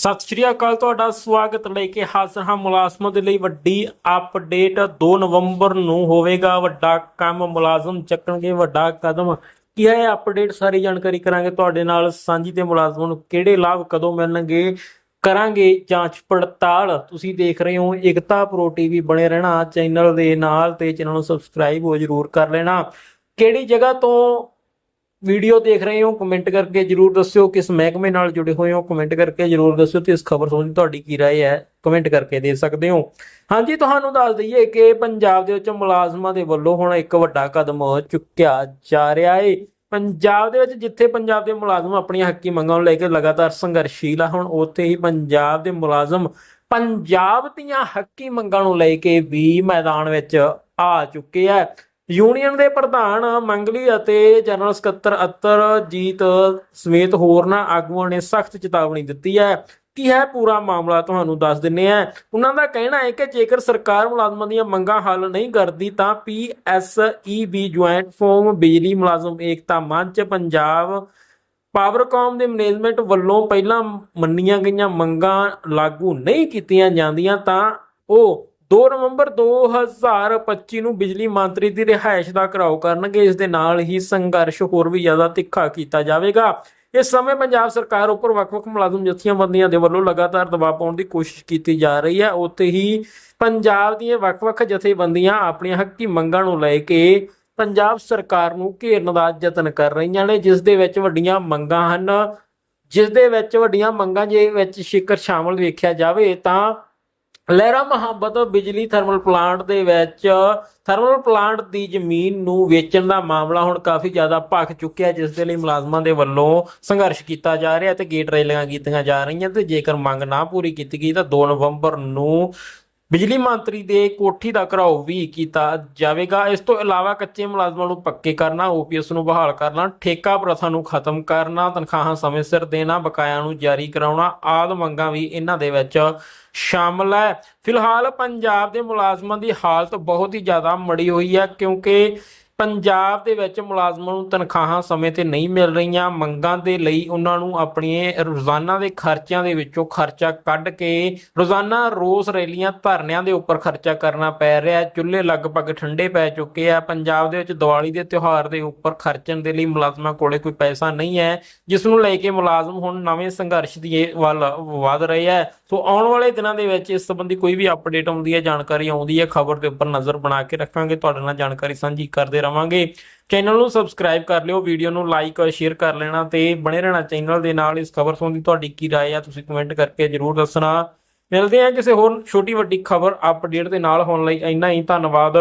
ਸਤਿ ਸ਼੍ਰੀ ਅਕਾਲ, ਤੁਹਾਡਾ ਸਵਾਗਤ ਲੈ ਕੇ ਹਾਜ਼ਰ ਹਾਂ ਮੁਲਾਜ਼ਮਾਂ ਦੇ ਲਈ ਵੱਡੀ ਅਪਡੇਟ 2 ਨਵੰਬਰ ਨੂੰ ਹੋਵੇਗਾ ਵੱਡਾ ਕੰਮ, ਮੁਲਾਜ਼ਮ ਚੱਕਣਗੇ ਵੱਡਾ ਕਦਮ। ਕੀ ਹੈ ਅਪਡੇਟ ਸਾਰੀ ਜਾਣਕਾਰੀ ਕਰਾਂਗੇ ਤੁਹਾਡੇ ਨਾਲ ਸਾਂਝੀ ਤੇ ਮੁਲਾਜ਼ਮਾਂ ਨੂੰ ਕਿਹੜੇ ਲਾਭ ਕਦੋਂ ਮਿਲਣਗੇ, ਕਰਾਂਗੇ ਜਾਂਚ ਪੜਤਾਲ। ਤੁਸੀਂ ਦੇਖ ਰਹੇ ਹੋ ਇਕਤਾ ਪ੍ਰੋ ਟੀਵੀ, ਬਣੇ ਰਹਿਣਾ ਚੈਨਲ ਦੇ ਨਾਲ ਤੇ ਚੈਨਲ ਨੂੰ ਸਬਸਕ੍ਰਾਈਬ ਹੋ ਜਰੂਰ ਕਰ ਲੈਣਾ। ਕਿਹੜੀ ਜਗ੍ਹਾ ਤੋਂ ਵੀਡੀਓ ਦੇਖ ਰਹੇ ਹੋ ਕਮੈਂਟ ਕਰਕੇ ਜਰੂਰ ਦੱਸਿਓ ਕਿਸ ਮਹਿਕਮੇ ਨਾਲ ਜੁੜੇ ਹੋਏ ਹੋ ਕਮੈਂਟ ਕਰਕੇ ਜਰੂਰ ਦੱਸਿਓ ਤੇ ਇਸ ਖਬਰ ਸੰਬੰਧੀ ਤੁਹਾਡੀ ਕੀ رائے ਹੈ ਕਮੈਂਟ ਕਰਕੇ ਦੇ ਸਕਦੇ ਹੋ ਹਾਂਜੀ ਤੁਹਾਨੂੰ ਦੱਸ ਦਈਏ ਕਿ ਪੰਜਾਬ ਦੇ ਵਿੱਚ ਮੁਲਾਜ਼ਮਾਂ ਦੇ ਵੱਲੋਂ ਹੁਣ ਇੱਕ ਵੱਡਾ ਕਦਮ ਚੁੱਕਿਆ ਜਾ ਰਿਹਾ ਹੈ ਪੰਜਾਬ ਦੇ ਵਿੱਚ ਜਿੱਥੇ ਪੰਜਾਬ ਦੇ ਮੁਲਾਜ਼ਮ ਆਪਣੀਆਂ ਹੱਕੀ ਮੰਗਾਂ ਨੂੰ ਲੈ ਕੇ ਲਗਾਤਾਰ ਸੰਘਰਸ਼ੀਲ ਆ ਹੁਣ ਉੱਥੇ ਹੀ ਪੰਜਾਬ ਦੇ ਮੁਲਾਜ਼ਮ ਪੰਜਾਬ ਦੀਆਂ ਹੱਕੀ ਮੰਗਾਂ ਨੂੰ ਲੈ ਕੇ ਵੀ ਮੈਦਾਨ ਵਿੱਚ ਆ ਚੁੱਕੇ ਆ ਯੂਨੀਅਨ ਦੇ ਪ੍ਰਧਾਨ ਮੰਗਲੀ ਅਤੇ ਜਨਰਲ ਸਕੱਤਰ ਅਤਰ ਜੀਤ ਸਮੇਤ ਹੋਰਨਾਂ ਆਗੂਆਂ ਨੇ ਸਖਤ ਚੇਤਾਵਨੀ ਦਿੱਤੀ ਹੈ। ਕੀ ਹੈ ਪੂਰਾ ਮਾਮਲਾ? ਤੁਹਾਨੂੰ ਦੱਸ ਦਿੰਨੇ ਆ ਉਹਨਾਂ ਦਾ ਕਹਿਣਾ ਹੈ ਕਿ ਜੇਕਰ ਸਰਕਾਰ ਮੁਲਾਜ਼ਮਾਂ ਦੀਆਂ ਮੰਗਾਂ ਹੱਲ ਨਹੀਂ ਕਰਦੀ ਤਾਂ ਪੀਐਸਈਬੀ ਜੁਆਇੰਟ ਫੋਰਮ ਬਿਜਲੀ ਮੁਲਾਜ਼ਮ ਏਕਤਾ ਮੰਚ ਪੰਜਾਬ ਪਾਵਰਕਾਮ ਦੇ ਮੈਨੇਜਮੈਂਟ ਵੱਲੋਂ ਪਹਿਲਾਂ ਮੰਨੀਆਂ ਗਈਆਂ ਮੰਗਾਂ ਲਾਗੂ ਨਹੀਂ ਕੀਤੀਆਂ ਜਾਂਦੀਆਂ ਤਾਂ ਉਹ 2 ਨਵੰਬਰ 2025 ਨੂੰ ਬਿਜਲੀ ਮੰਤਰੀ ਦੀ ਰਿਹਾਇਸ਼ ਦਾ ਘਰਾਓ ਕਰਨਗੇ, ਇਸ ਦੇ ਨਾਲ ਹੀ ਸੰਘਰਸ਼ ਹੋਰ ਵੀ ਜ਼ਿਆਦਾ ਤਿੱਖਾ ਕੀਤਾ ਜਾਵੇਗਾ। ਇਸ ਸਮੇਂ ਪੰਜਾਬ ਸਰਕਾਰ ਉੱਪਰ ਵੱਖ-ਵੱਖ ਮੁਲਾਜ਼ਮ ਜਥੇਬੰਦੀਆਂ ਦੇ ਵੱਲੋਂ ਲਗਾਤਾਰ ਦਬਾਅ ਪਾਉਣ ਦੀ ਕੋਸ਼ਿਸ਼ ਕੀਤੀ ਜਾ ਰਹੀ ਹੈ। ਉੱਥੇ ਹੀ ਪੰਜਾਬ ਦੀਆਂ ਵੱਖ-ਵੱਖ ਜਥੇਬੰਦੀਆਂ ਆਪਣੀਆਂ ਹੱਕੀ ਮੰਗਾਂ ਨੂੰ ਲੈ ਕੇ ਪੰਜਾਬ ਸਰਕਾਰ ਨੂੰ ਘੇਰਨ ਦਾ ਯਤਨ ਕਰ ਰਹੀਆਂ ਨੇ, ਜਿਸ ਦੇ ਵਿੱਚ ਵੱਡੀਆਂ ਮੰਗਾਂ ਹਨ। ਜਿਸ ਦੇ ਵਿੱਚ ਵੱਡੀਆਂ ਮੰਗਾਂ ਜੇ ਵਿੱਚ ਸ਼ਿਕਰ ਸ਼ਾਮਲ ਵੇਖਿਆ ਜਾਵੇ ਤਾਂ ਲਹਿਰਾ ਮੁਹੱਬਤ ਬਿਜਲੀ ਥਰਮਲ ਪਲਾਂਟ ਦੇ ਵਿੱਚ, ਥਰਮਲ ਪਲਾਂਟ ਦੀ ਜ਼ਮੀਨ ਨੂੰ ਵੇਚਣ ਦਾ ਮਾਮਲਾ ਹੁਣ ਕਾਫੀ ਜ਼ਿਆਦਾ ਭਖ ਚੁੱਕਿਆ ਜਿਸ ਦੇ ਲਈ ਮੁਲਾਜ਼ਮਾਂ ਦੇ ਵੱਲੋਂ ਸੰਘਰਸ਼ ਕੀਤਾ ਜਾ ਰਿਹਾ ਤੇ ਗੇਟ ਰੈਲੀਆਂ ਕੀਤੀਆਂ ਜਾ ਰਹੀਆਂ ਤੇ ਜੇਕਰ ਮੰਗ ਨਾ ਪੂਰੀ ਕੀਤੀ ਗਈ ਤਾਂ 2 ਨਵੰਬਰ ਨੂੰ ਬਿਜਲੀ ਮੰਤਰੀ ਦੇ ਕੋਠੀ ਦਾ ਘਰਾਓ ਵੀ ਕੀਤਾ ਜਾਵੇਗਾ। ਇਸ ਤੋਂ ਇਲਾਵਾ ਕੱਚੇ ਮੁਲਾਜ਼ਮਾਂ ਨੂੰ ਪੱਕੇ ਕਰਨਾ ਓਪੀਐਸ ਨੂੰ ਬਹਾਲ ਕਰਨਾ, ਠੇਕਾ ਪ੍ਰਥਾ ਨੂੰ ਖਤਮ ਕਰਨਾ, ਤਨਖਾਹਾਂ ਸਮੇਂ ਸਿਰ ਦੇਣਾ, ਬਕਾਇਆ ਨੂੰ ਜਾਰੀ ਕਰਾਉਣਾ, ਆਦ ਮੰਗਾਂ ਵੀ ਇਹਨਾਂ ਦੇ ਵਿੱਚ ਸ਼ਾਮਲ ਹੈ। ਫਿਲਹਾਲ ਪੰਜਾਬ ਦੇ ਮੁਲਾਜ਼ਮਾਂ ਦੀ ਹਾਲਤ ਬਹੁਤ ਹੀ ਜ਼ਿਆਦਾ ਮੜੀ ਹੋਈ ਹੈ ਕਿਉਂਕਿ ਪੰਜਾਬ ਦੇ ਵਿੱਚ ਮੁਲਾਜ਼ਮਾਂ ਨੂੰ ਤਨਖਾਹਾਂ ਸਮੇਂ ਤੇ ਨਹੀਂ ਮਿਲ ਰਹੀਆਂ। ਮੰਗਾਂ ਦੇ ਲਈ ਉਹਨਾਂ ਨੂੰ ਆਪਣੀਆਂ ਰੋਜ਼ਾਨਾ ਦੇ ਖਰਚਿਆਂ ਦੇ ਵਿੱਚੋਂ ਖਰਚਾ ਕੱਢ ਕੇ ਰੋਜ਼ਾਨਾ ਰੋਸ ਰੈਲੀਆਂ ਧਰਨਿਆਂ ਦੇ ਉੱਪਰ ਖਰਚਾ ਕਰਨਾ ਪੈ ਰਿਹਾ ਚੁੱਲ੍ਹੇ ਲਗਭਗ ਠੰਡੇ ਪੈ ਚੁੱਕੇ ਆ। ਪੰਜਾਬ ਦੇ ਵਿੱਚ ਦੀਵਾਲੀ ਦੇ ਤਿਉਹਾਰ ਦੇ ਉੱਪਰ ਖਰਚਣ ਦੇ ਲਈ ਮੁਲਾਜ਼ਮਾਂ ਕੋਲੇ ਕੋਈ ਪੈਸਾ ਨਹੀਂ ਹੈ, ਜਿਸ ਨੂੰ ਲੈ ਕੇ ਮੁਲਾਜ਼ਮ ਹੁਣ ਨਵੇਂ ਸੰਘਰਸ਼ ਦੀ ਵੱਲ ਵਧ ਰਹੇ ਹੈ। ਸੋ ਆਉਣ ਵਾਲੇ ਦਿਨਾਂ ਦੇ ਵਿੱਚ ਇਸ ਸੰਬੰਧੀ ਕੋਈ ਵੀ ਅਪਡੇਟ ਆਉਂਦੀ ਹੈ ਜਾਣਕਾਰੀ ਆਉਂਦੀ ਹੈ ਖਬਰ ਦੇ ਉੱਪਰ ਨਜ਼ਰ ਬਣਾ ਕੇ ਰੱਖਾਂਗੇ ਤੁਹਾਡੇ ਨਾਲ ਜਾਣਕਾਰੀ ਸਾਂਝੀ ਕਰਦੇ ਰਵਾਂਗੇ ਚੈਨਲ ਨੂੰ ਸਬਸਕ੍ਰਾਈਬ ਕਰ ਲਿਓ ਵੀਡੀਓ ਨੂੰ ਲਾਈਕ ਔਰ ਸ਼ੇਅਰ ਕਰ ਲੈਣਾ ਤੇ ਬਣੇ ਰਹਿਣਾ ਚੈਨਲ ਦੇ ਨਾਲ ਇਸ ਖਬਰ ਸੰਬੰਧੀ ਤੁਹਾਡੀ ਕੀ رائے ਆ ਤੁਸੀਂ ਕਮੈਂਟ ਕਰਕੇ ਜਰੂਰ ਦੱਸਣਾ ਮਿਲਦੇ ਹਾਂ ਕਿਸੇ ਹੋਰ ਛੋਟੀ ਵੱਡੀ ਖਬਰ ਅਪਡੇਟ ਦੇ ਨਾਲ ਹੋਣ ਲਈ ਇੰਨਾ ਹੀ ਧੰਨਵਾਦ